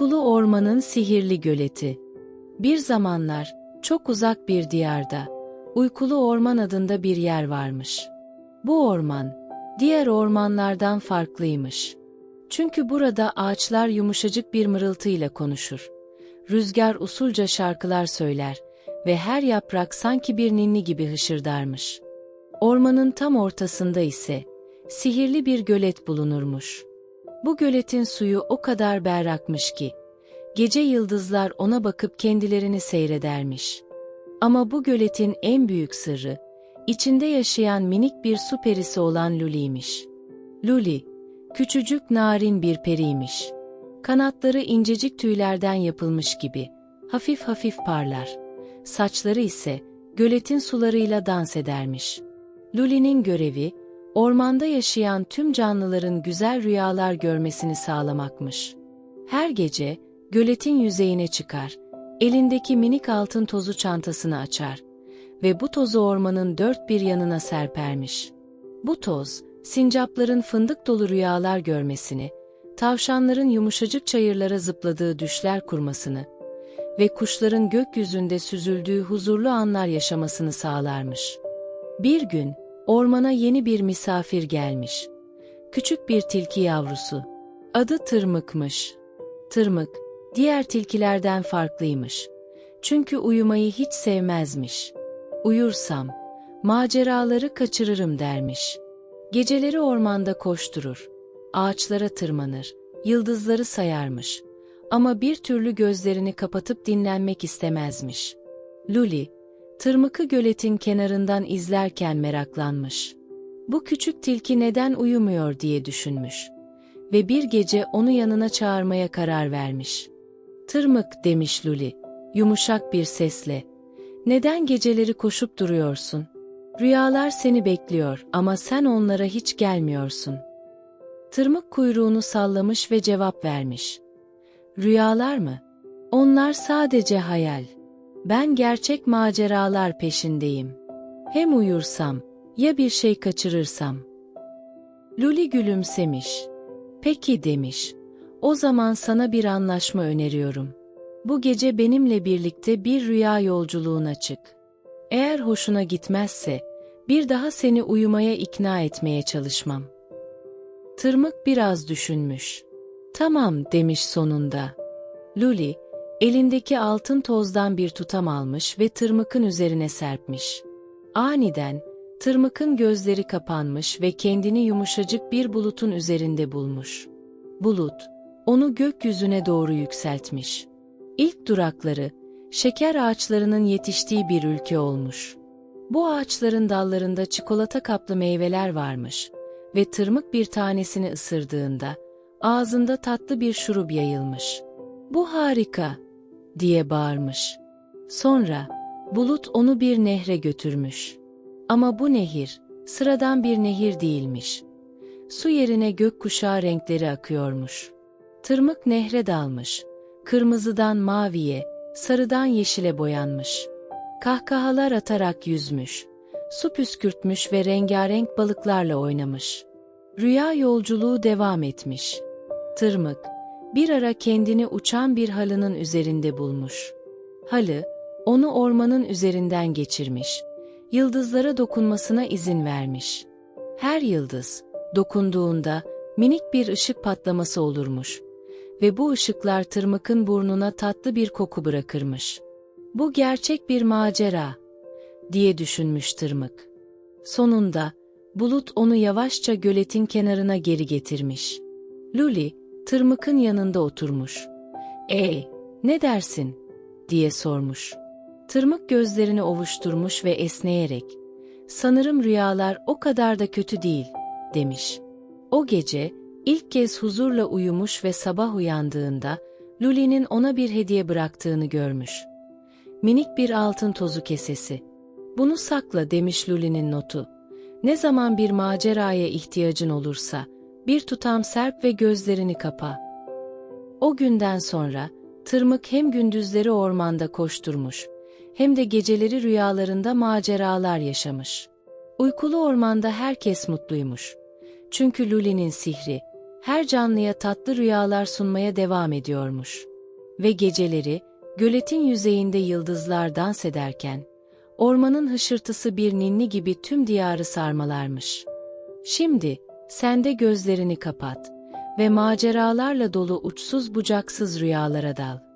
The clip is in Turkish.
Uykulu Ormanın Sihirli Göleti Bir zamanlar, çok uzak bir diyarda, Uykulu Orman adında bir yer varmış. Bu orman, diğer ormanlardan farklıymış. Çünkü burada ağaçlar yumuşacık bir mırıltıyla konuşur. Rüzgar usulca şarkılar söyler ve her yaprak sanki bir ninni gibi hışırdarmış. Ormanın tam ortasında ise sihirli bir gölet bulunurmuş. Bu göletin suyu o kadar berrakmış ki, gece yıldızlar ona bakıp kendilerini seyredermiş. Ama bu göletin en büyük sırrı, içinde yaşayan minik bir su perisi olan Luli'ymiş. Luli, küçücük narin bir periymiş. Kanatları incecik tüylerden yapılmış gibi, hafif hafif parlar. Saçları ise göletin sularıyla dans edermiş. Luli'nin görevi, ormanda yaşayan tüm canlıların güzel rüyalar görmesini sağlamakmış. Her gece göletin yüzeyine çıkar, elindeki minik altın tozu çantasını açar ve bu tozu ormanın dört bir yanına serpermiş. Bu toz, sincapların fındık dolu rüyalar görmesini, tavşanların yumuşacık çayırlara zıpladığı düşler kurmasını ve kuşların gökyüzünde süzüldüğü huzurlu anlar yaşamasını sağlarmış. Bir gün, ormana yeni bir misafir gelmiş. Küçük bir tilki yavrusu. Adı Tırmık'mış. Tırmık, diğer tilkilerden farklıymış. Çünkü uyumayı hiç sevmezmiş. Uyursam, maceraları kaçırırım dermiş. Geceleri ormanda koşturur, ağaçlara tırmanır, yıldızları sayarmış. Ama bir türlü gözlerini kapatıp dinlenmek istemezmiş. Luli, Tırmık'ı göletin kenarından izlerken meraklanmış. Bu küçük tilki neden uyumuyor diye düşünmüş. Ve bir gece onu yanına çağırmaya karar vermiş. Tırmık demiş Luli, yumuşak bir sesle. Neden geceleri koşup duruyorsun? Rüyalar seni bekliyor ama sen onlara hiç gelmiyorsun. Tırmık kuyruğunu sallamış ve cevap vermiş. Rüyalar mı? Onlar sadece hayal. Ben gerçek maceralar peşindeyim. Hem uyursam, ya bir şey kaçırırsam. Luli gülümsemiş. Peki demiş. O zaman sana bir anlaşma öneriyorum. Bu gece benimle birlikte bir rüya yolculuğuna çık. Eğer hoşuna gitmezse, bir daha seni uyumaya ikna etmeye çalışmam. Tırmık biraz düşünmüş. Tamam demiş sonunda. Luli, elindeki altın tozdan bir tutam almış ve tırmıkın üzerine serpmiş. Aniden, tırmıkın gözleri kapanmış ve kendini yumuşacık bir bulutun üzerinde bulmuş. Bulut, onu gökyüzüne doğru yükseltmiş. İlk durakları, şeker ağaçlarının yetiştiği bir ülke olmuş. Bu ağaçların dallarında çikolata kaplı meyveler varmış ve tırmık bir tanesini ısırdığında ağzında tatlı bir şurup yayılmış. Bu harika, diye bağırmış. Sonra bulut onu bir nehre götürmüş. Ama bu nehir sıradan bir nehir değilmiş. Su yerine gökkuşağı renkleri akıyormuş. Tırmık nehre dalmış. Kırmızıdan maviye, sarıdan yeşile boyanmış. Kahkahalar atarak yüzmüş. Su püskürtmüş ve rengarenk balıklarla oynamış. Rüya yolculuğu devam etmiş. Tırmık, bir ara kendini uçan bir halının üzerinde bulmuş. Halı, onu ormanın üzerinden geçirmiş. Yıldızlara dokunmasına izin vermiş. Her yıldız, dokunduğunda minik bir ışık patlaması olurmuş. Ve bu ışıklar tırmıkın burnuna tatlı bir koku bırakırmış. Bu gerçek bir macera, diye düşünmüş tırmık. Sonunda, bulut onu yavaşça göletin kenarına geri getirmiş. Luli, Tırmık'ın yanında oturmuş. ''Ey, ne dersin?'' diye sormuş. Tırmık gözlerini ovuşturmuş ve esneyerek, ''Sanırım rüyalar o kadar da kötü değil.'' demiş. O gece, ilk kez huzurla uyumuş ve sabah uyandığında, Luli'nin ona bir hediye bıraktığını görmüş. Minik bir altın tozu kesesi. ''Bunu sakla.'' demiş Luli'nin notu. ''Ne zaman bir maceraya ihtiyacın olursa, bir tutam serp ve gözlerini kapa. O günden sonra, tırmık hem gündüzleri ormanda koşturmuş, hem de geceleri rüyalarında maceralar yaşamış. Uykulu ormanda herkes mutluymuş. Çünkü Luli'nin sihri, her canlıya tatlı rüyalar sunmaya devam ediyormuş. Ve geceleri, göletin yüzeyinde yıldızlar dans ederken, ormanın hışırtısı bir ninni gibi tüm diyarı sarmalarmış. Şimdi, sen de gözlerini kapat ve maceralarla dolu uçsuz bucaksız rüyalara dal.